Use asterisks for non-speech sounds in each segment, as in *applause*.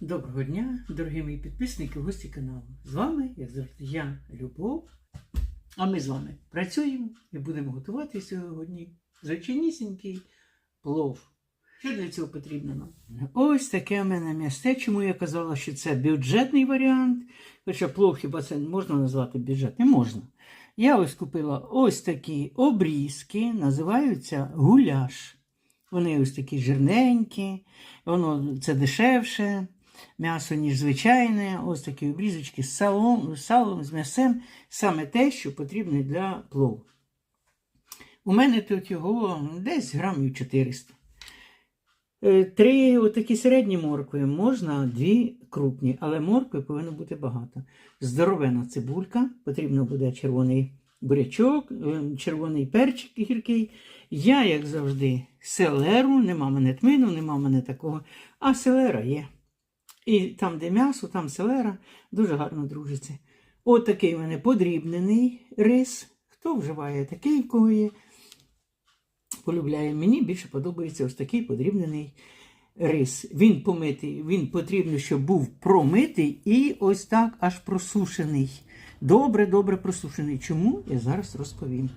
Доброго дня, дорогі мої підписники, гості каналу. З вами, як завжди, я, Любов. А ми з вами працюємо і будемо готувати сьогодні звичайнісінький плов. Що для цього потрібно нам? Ось таке в мене м'ясте. Чому я казала, що це бюджетний варіант. Хоча плов хіба це можна назвати бюджетним? Можна. Я ось купила ось такі обрізки, називаються гуляш. Вони ось такі жирненькі, воно це дешевше, м'ясо, ніж звичайне. Ось такі обрізочки з салом, з салом, з м'ясем. Саме те, що потрібно для плову. У мене тут його десь грамів 400. Е, Три отакі середні моркви, можна дві крупні, але моркви повинно бути багато. Здоровена цибулька, потрібно буде червоний бурячок, е, червоний перчик гіркий. Я, як завжди, селеру, нема мене тмину, нема мене такого, а селера є. І там, де м'ясо, там селера, дуже гарно дружиться. От такий у мене подрібнений рис. Хто вживає такий, в кого є, полюбляє. Мені більше подобається ось такий подрібнений рис. Він помитий, він потрібно, щоб був промитий і ось так аж просушений. Добре-добре просушений. Чому? Я зараз розповім.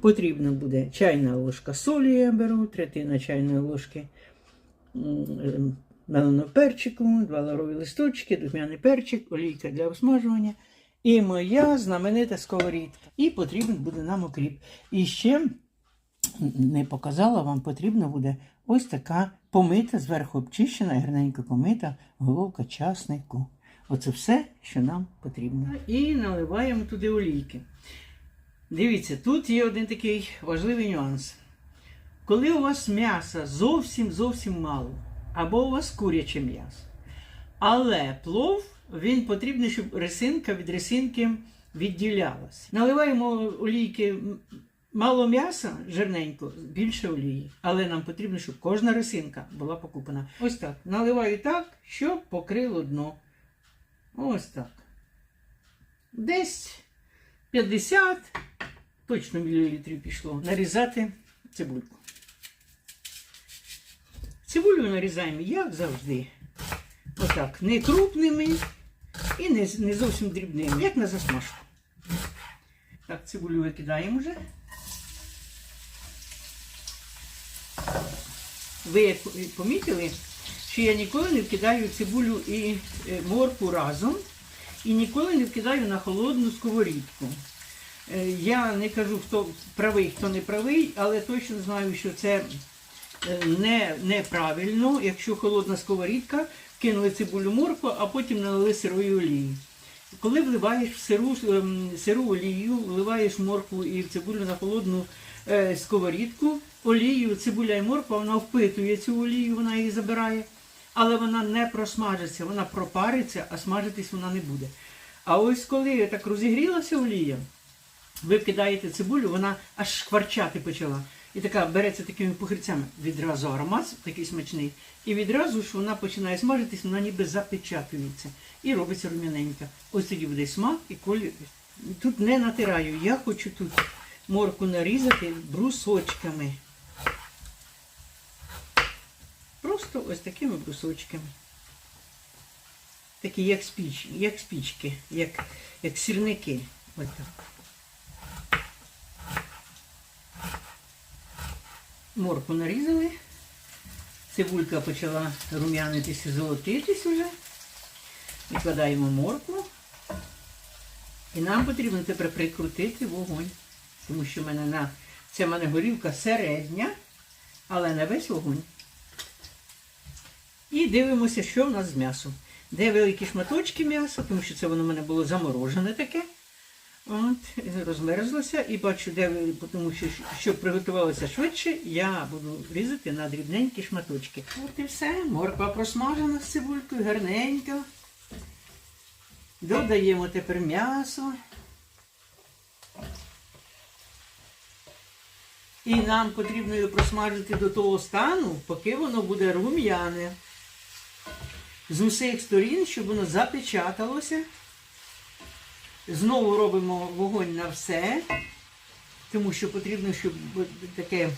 Потрібно буде чайна ложка солі, я беру, третина чайної ложки м, перчику, два лаврові листочки, духмяний перчик, олійка для обсмажування. І моя знаменита сковорідка. І потрібен буде нам окріп. І ще не показала, вам потрібна буде ось така помита, зверху обчищена, гарненько помита головка часнику. Оце все, що нам потрібно. І наливаємо туди олійки. Дивіться, тут є один такий важливий нюанс. Коли у вас м'яса зовсім зовсім мало, або у вас куряче м'ясо, але плов він потрібний, щоб рисинка від рисинки відділялась. Наливаємо олійки мало м'яса, жирненько, більше олії. Але нам потрібно, щоб кожна рисинка була покупана. Ось так. Наливаю так, щоб покрило дно. Ось так. Десь 50, точно мілілітрів пішло. Нарізати цибульку. Цибулю нарізаємо, як завжди. Отак, не крупними і не, не зовсім дрібними, як на засмажку. Так, цибулю викидаємо вже. Ви помітили, що я ніколи не вкидаю цибулю і е, морку разом, і ніколи не вкидаю на холодну сковорідку. Е, Я не кажу, хто правий, хто не правий, але точно знаю, що це не, неправильно, якщо холодна сковорідка, кинули цибулю морку, а потім налили сирої олії. Коли вливаєш в сиру, ем, сиру олію, вливаєш моркву і цибулю на холодну е, сковорідку, олію, цибуля і морква, вона впитує цю олію, вона її забирає, але вона не просмажиться, вона пропариться, а смажитись вона не буде. А ось коли так розігрілася олія, ви кидаєте цибулю, вона аж шкварчати почала. І така береться такими похирцями. Відразу аромат такий смачний. І відразу ж вона починає смажитись, вона ніби запечатується. І робиться рум'яненька. Ось тоді буде смак і колір. Тут не натираю. Я хочу тут морку нарізати брусочками. Просто ось такими брусочками. Такі як спіч, як спічки, як, як сірники. Ось так. Морку нарізали. Цибулька почала рум'янитися, золотитись уже. Відкладаємо моркву. І нам потрібно тепер прикрутити вогонь. Тому що в мене на... це в мене горілка середня, але не весь вогонь. І дивимося, що в нас з м'ясом. Де великі шматочки м'яса, тому що це воно в мене було заморожене таке. От, розмерзлося і бачу, де тому що щоб приготувалося швидше, я буду різати на дрібненькі шматочки. От і все. Морква просмажена з цибулькою, гарненько. Додаємо тепер м'ясо. І нам потрібно його просмажити до того стану, поки воно буде рум'яне. З усіх сторін, щоб воно запечаталося. Знову робимо вогонь на все, тому що потрібно, щоб таке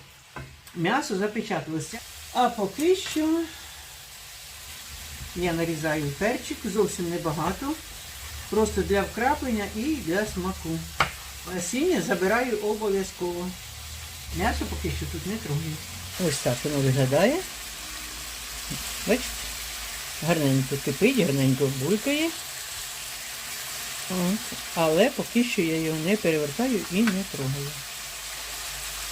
м'ясо запечаталося. А поки що я нарізаю перчик, зовсім небагато. Просто для вкраплення і для смаку. Насіння забираю обов'язково. М'ясо поки що тут не трогаю. Ось так воно виглядає. Бачите? Гарненько кипить, гарненько булькає. Але поки що я його не перевертаю і не трогаю.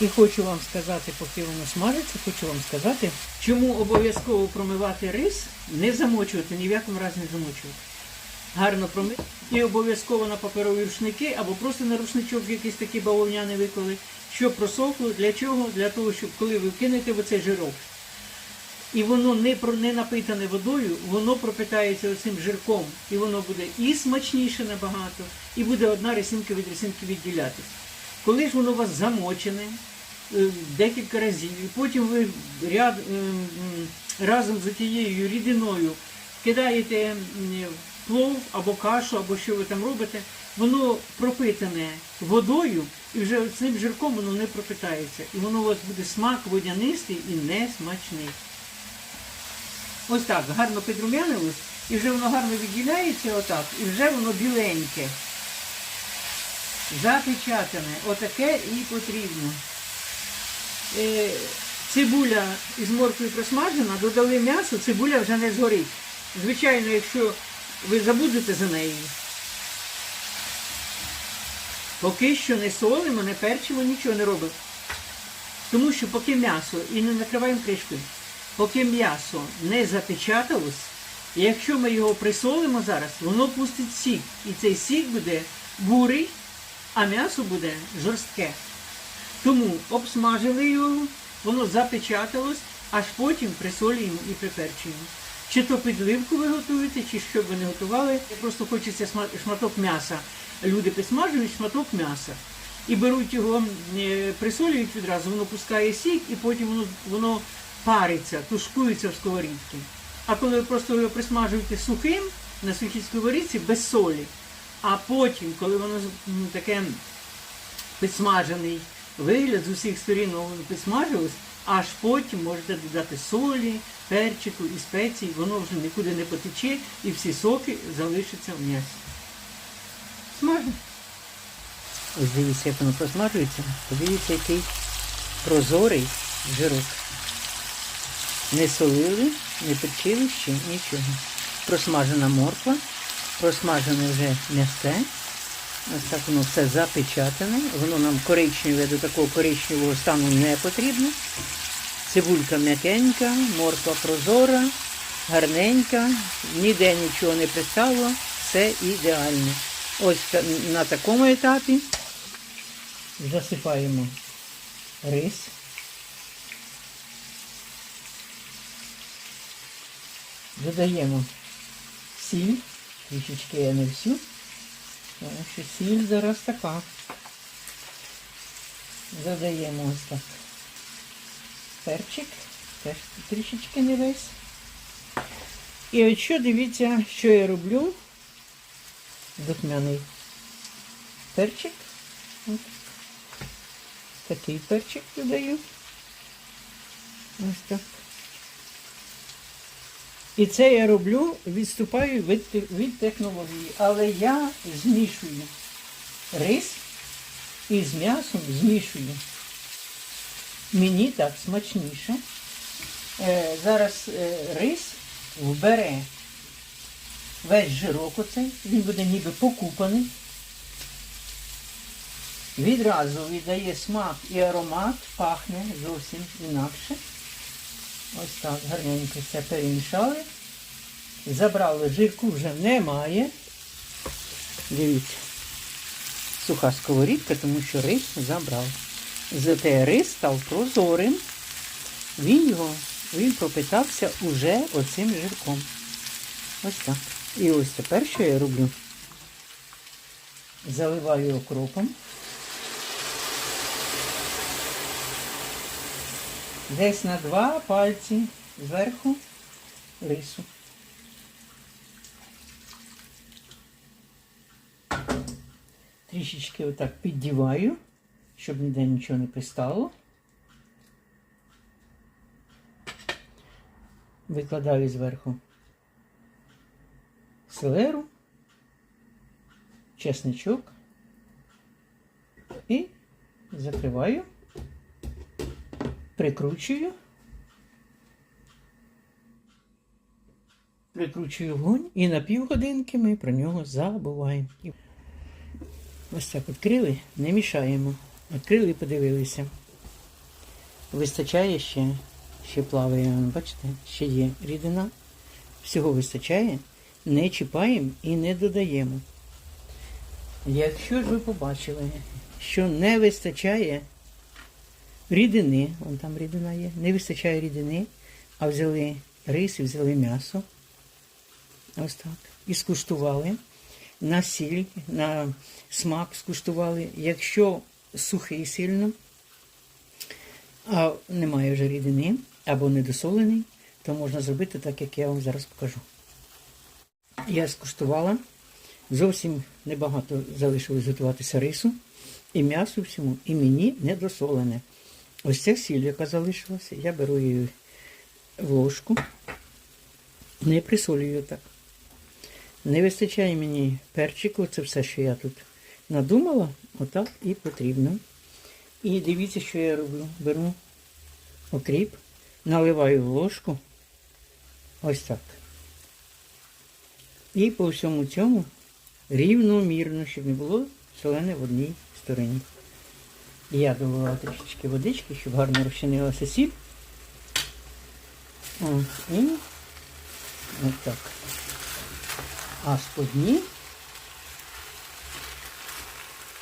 І хочу вам сказати, поки воно смажиться, хочу вам сказати, чому обов'язково промивати рис, не замочувати, ні в якому разі не замочувати. Гарно промити. І обов'язково на паперові рушники або просто на рушничок якийсь такий бавовняний виколи, щоб просохло. Для чого? Для того, щоб коли ви кинете в оцей жирок, і воно не, не напитане водою, воно пропитається оцим жирком, і воно буде і смачніше набагато, і буде одна рисинка від рисинки відділятися. Коли ж воно у вас замочене е, декілька разів, і потім ви ряд, е, разом з тією рідиною кидаєте плов або кашу, або що ви там робите, воно пропитане водою, і вже цим жирком воно не пропитається. І воно у вас буде смак водянистий і не смачний. Ось так, гарно підрумянилось, і вже воно гарно відділяється отак, і вже воно біленьке. Запечатане. Отаке і потрібно. Е, цибуля із морквою просмажена, додали м'ясо, цибуля вже не згорить. Звичайно, якщо ви забудете за нею. Поки що не солимо, не перчимо, нічого не робимо. Тому що поки м'ясо, і не накриваємо кришкою, поки м'ясо не запечаталось, і якщо ми його присолимо зараз, воно пустить сік. І цей сік буде бурий, а м'ясо буде жорстке. Тому обсмажили його, воно запечаталось, аж потім присолюємо і приперчуємо. Чи то підливку ви готуєте, чи що б ви не готували. Просто хочеться шматок м'яса. Люди підсмажують шматок м'яса. І беруть його, е, присолюють відразу, воно пускає сік, і потім воно, воно париться, тушкується в сковорідці. А коли ви просто його присмажуєте сухим на сухій сковорідці без солі, а потім, коли воно з- таке підсмажений вигляд з усіх сторін воно підсмажилось, аж потім можете додати солі, перчику і спецій, воно вже нікуди не потече і всі соки залишаться в м'ясі. Смажно. Ось дивіться, як воно просмажується. Подивіться, який прозорий жирок. Не солили, не перчили ще нічого. Просмажена морква, просмажене вже м'ясце. Ось так воно все запечатане. Воно нам коричневе до такого коричневого стану не потрібно. Цибулька м'якенька, морква прозора, гарненька, ніде нічого не пристало, все ідеально. Ось на такому етапі засипаємо рис. Додаємо сіль, трішечки я не всю, тому що сіль зараз така. Додаємо ось так перчик, теж трішечки не весь. І от що дивіться, що я роблю. Духмяний перчик. От. Такий перчик додаю. Ось так. І це я роблю, відступаю від, від технології. Але я змішую рис і з м'ясом змішую. Мені так смачніше. Е, зараз е, рис вбере весь жирок оцей, він буде ніби покупаний. Відразу віддає смак і аромат, пахне зовсім інакше. Ось так, гарненько все перемішали. Забрали жирку вже немає. Дивіться. Суха сковорідка, тому що рис забрав. Зате рис став прозорим. Він його, він пропитався уже оцим жирком. Ось так. І ось тепер що я роблю? Заливаю окропом. Десь на два пальці зверху рису. Трішечки отак піддіваю, щоб ніде нічого не пристало. Викладаю зверху селеру, чесничок і закриваю, прикручую. Прикручую вогонь і на півгодинки ми про нього забуваємо. Ось так відкрили, не мішаємо. Відкрили і подивилися. Вистачає ще, ще плаває, бачите, ще є рідина. Всього вистачає, не чіпаємо і не додаємо. Якщо ж ви побачили, що не вистачає рідини, вон там рідина є, не вистачає рідини, а взяли рис і взяли м'ясо. Ось так. І скуштували. На сіль, на смак скуштували. Якщо сухий сильно, а немає вже рідини або недосолений, то можна зробити так, як я вам зараз покажу. Я скуштувала. Зовсім небагато залишилось готуватися рису і м'ясу всьому, і мені недосолене. Ось ця сіль, яка залишилася, я беру її в ложку, не присолюю так. Не вистачає мені перчику, це все, що я тут надумала, отак і потрібно. І дивіться, що я роблю. Беру окріп, наливаю в ложку. Ось так. І по всьому цьому рівномірно, щоб не було солене в одній стороні. Я додала трішечки водички, щоб гарно розчинилася сіль. І ось так. А сподні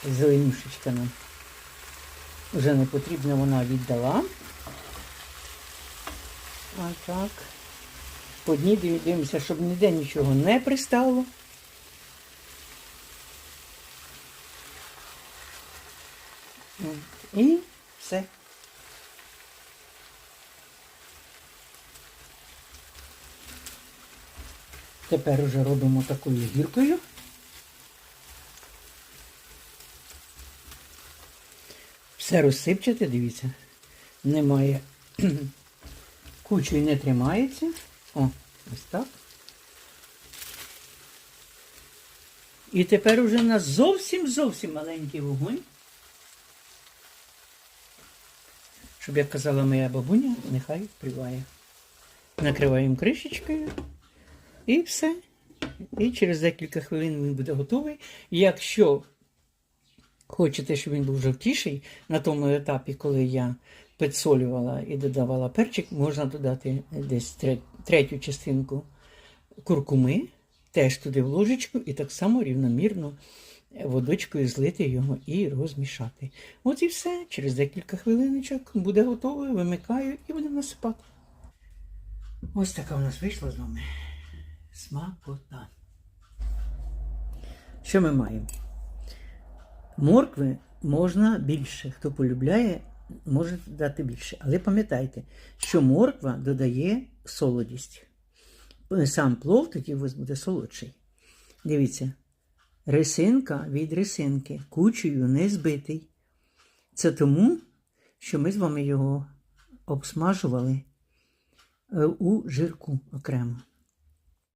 зеленюшечка нам вже не потрібна, вона віддала. А так. Сподні дивимося, щоб ніде нічого не пристало. І все. Тепер уже робимо такою гіркою. Все розсипчате, дивіться, немає *clears throat* кучою не тримається. О, ось так. І тепер уже на зовсім зовсім маленький вогонь. Щоб як казала моя бабуня, нехай впливає. Накриваємо кришечкою. І все. І через декілька хвилин він буде готовий. Якщо хочете, щоб він був жовтіший, на тому етапі, коли я підсолювала і додавала перчик, можна додати десь третю частинку куркуми, теж туди в ложечку, і так само рівномірно водичкою злити його і розмішати. От і все. Через декілька хвилиночок буде готово, вимикаю і будемо насипати. Ось така у нас вийшла з вами смакота. Що ми маємо? Моркви можна більше. Хто полюбляє, може дати більше. Але пам'ятайте, що морква додає солодість. Сам плов тоді у буде солодший. Дивіться, рисинка від рисинки, кучею не збитий. Це тому, що ми з вами його обсмажували е, у жирку окремо.